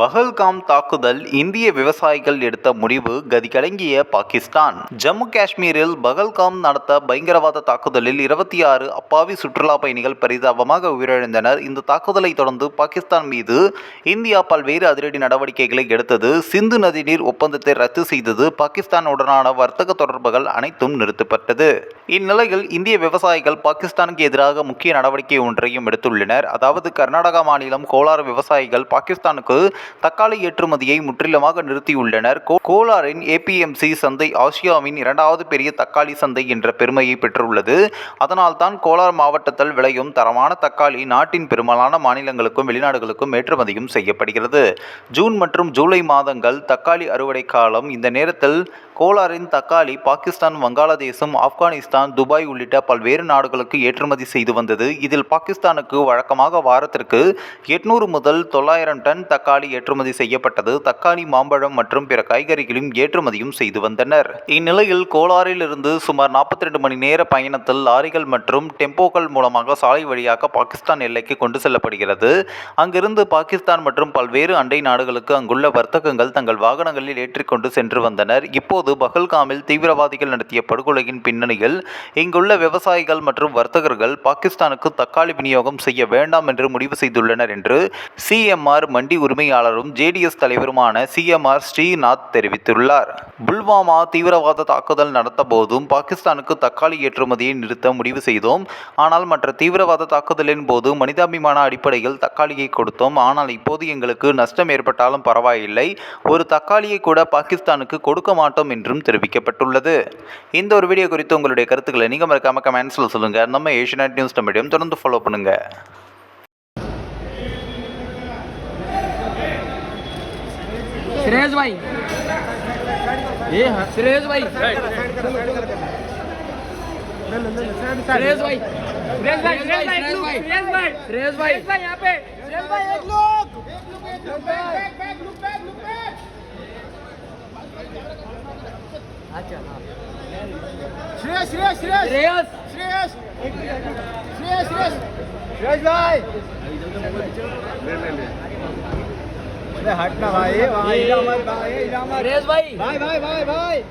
பஹல்காம் தாக்குதல் இந்திய விவசாயிகள் எடுத்த முடிவு கதிகலங்கிய பாகிஸ்தான். ஜம்மு காஷ்மீரில் பஹல்காம் நடத்த பயங்கரவாத தாக்குதலில் இருபத்தி ஆறு அப்பாவி சுற்றுலா பயணிகள் பரிதாபமாக உயிரிழந்தனர். இந்த தாக்குதலை தொடர்ந்து பாகிஸ்தான் மீது இந்தியா பல்வேறு அதிரடி நடவடிக்கைகளை எடுத்தது. சிந்து நதிநீர் ஒப்பந்தத்தை ரத்து செய்தது பாகிஸ்தானுடனான வர்த்தக தொடர்புகள் அனைத்தும் நிறுத்தப்பட்டது. இந்நிலையில் இந்திய விவசாயிகள் பாகிஸ்தானுக்கு எதிராக முக்கிய நடவடிக்கை ஒன்றையும் எடுத்துள்ளனர். அதாவது கர்நாடகா மாநிலம் கோலார் விவசாயிகள் பாகிஸ்தானுக்கு தக்காளி ஏற்றுமதியை முற்றிலுமாக நிறுத்தியுள்ளனர். கோ- கோலாரின் ஏபிஎம்சி சந்தை ஆசியாவின் இரண்டாவது பெரிய தக்காளி சந்தை என்ற பெருமையை பெற்றுள்ளது. அதனால்தான் கோலார் மாவட்டத்தில் விளையும் தரமான தக்காளி நாட்டின் பெரும்பாலான மாநிலங்களுக்கும் வெளிநாடுகளுக்கும் ஏற்றுமதியும் செய்யப்படுகிறது. ஜூன் மற்றும் ஜூலை மாதங்கள் தக்காளி அறுவடை காலம் இந்த நேரத்தில் கோலாரின் தக்காளி பாகிஸ்தான் வங்காளதேசம் ஆப்கானிஸ்தான் துபாய் உள்ளிட்ட பல்வேறு நாடுகளுக்கு ஏற்றுமதி செய்து வந்தது. இதில் பாகிஸ்தானுக்கு வழக்கமாக வாரத்திற்கு எட்நூறு முதல் தொள்ளாயிரம் டன் தக்காளி ஏற்றுமதி செய்யப்பட்டது. தக்காளி மாம்பழம் மற்றும் பிற காய்கறிகளும் ஏற்றுமதியும் செய்து வந்தனர். இந்நிலையில் கோலாரில் இருந்து சுமார் 42 மணி நேர பயணத்தில் லாரிகள் மற்றும் டெம்போக்கள் மூலமாக சாலை வழியாக பாகிஸ்தான் எல்லைக்கு கொண்டு செல்லப்படுகிறது. அங்கிருந்து பாகிஸ்தான் மற்றும் பல்வேறு அண்டை நாடுகளுக்கு அங்குள்ள வர்த்தகங்கள் தங்கள் வாகனங்களில் ஏற்றிக்கொண்டு சென்று வந்தனர். இப்போது பஹல்காமில் தீவிரவாதிகள் நடத்திய படுகொலையின் பின்னணியில் இங்குள்ள விவசாயிகள் மற்றும் வர்த்தகர்கள் பாகிஸ்தானுக்கு தக்காளி விநியோகம் செய்ய வேண்டாம் என்று முடிவு செய்துள்ளனர் என்று சிஎம்ஆர் மண்டி உரிமையாளரும் ஜேடிஎஸ் தலைவருமான சிஎம்ஆர் ஸ்ரீநாத் தெரிவித்துள்ளார். புல்வாமா தீவிரவாத தாக்குதல் நடத்த போதும் பாகிஸ்தானுக்கு தக்காளி ஏற்றுமதியை நிறுத்த முடிவு செய்தோம். ஆனால் மற்ற தீவிரவாத தாக்குதலின் போது மனிதாபிமான அடிப்படையில் தக்காளியை கொடுத்தோம். ஆனால் இப்போது எங்களுக்கு நஷ்டம் ஏற்பட்டாலும் பரவாயில்லை. ஒரு தக்காளியை கூட பாகிஸ்தானுக்கு கொடுக்க மாட்டோம் என்றும் தெரிவிக்கப்பட்டுள்ளது. இந்த ஒரு வீடியோ குறித்து உங்களுடைய கருத்துக்களை நீங்கள் மறக்காமல் கமெண்ட்ஸில் சொல்லுங்கள் நம்ம ஏஷியநெட் நியூஸ் மீடியம் தொடர்ந்து ஃபாலோ பண்ணுங்கள் શ્રેયસ શ્રેયસ શ્રેયસ. શ્રેયસ. શ્રેયસ. શ્રેયસ શ્રેયસ. શ્રેયસભાઈ. હાટના ભાઈ ભાઈ ભાઈ ભાઈ ભાઈ ભાઈ ભાઈ.